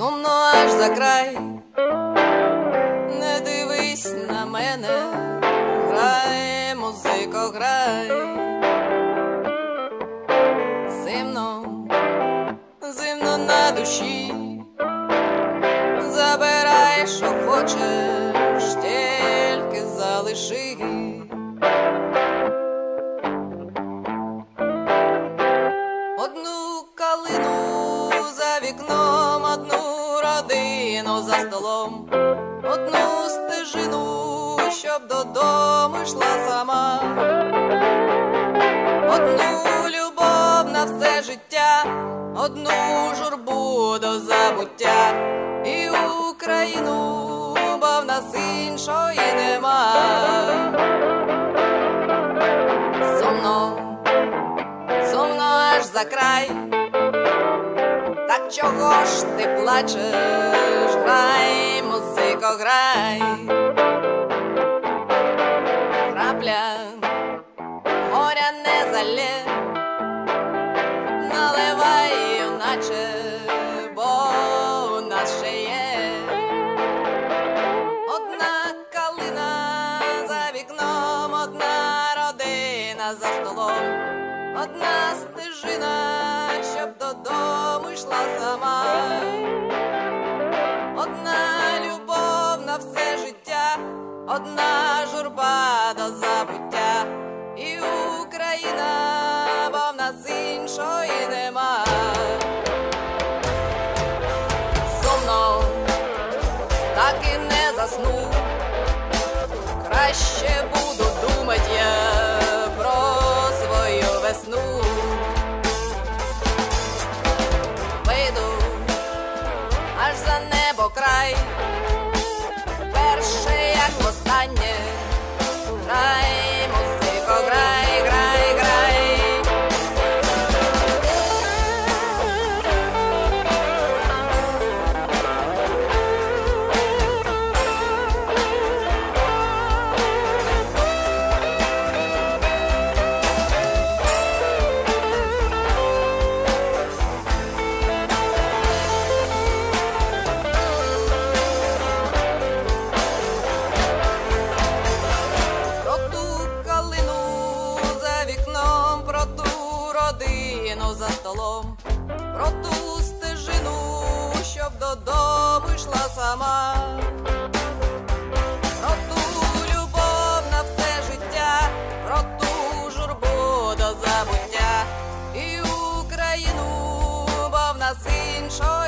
аж за край, не дивись на мене, грай, музико, грай. Зимно, зимно на душі, забирай, що хочеш, тільки залиши. За одну стежину, щоб додому йшла сама, одну любов на все життя, одну журбу до забуття, і Україну, бо в нас іншої нема. Сумно сумно аж за край. Так чого ж ти плачеш? Грай, музико, грай. Крапля горя не залє, наливай, юначе, бо у нас ще є. Одна калина за вікном, одна родина за столом, одна стежина, одна журба до забуття, родину за столом, про ту стежину, щоб додому йшла сама, про любов на все життя, про ту до забуття і Україну, бо в нас іншої.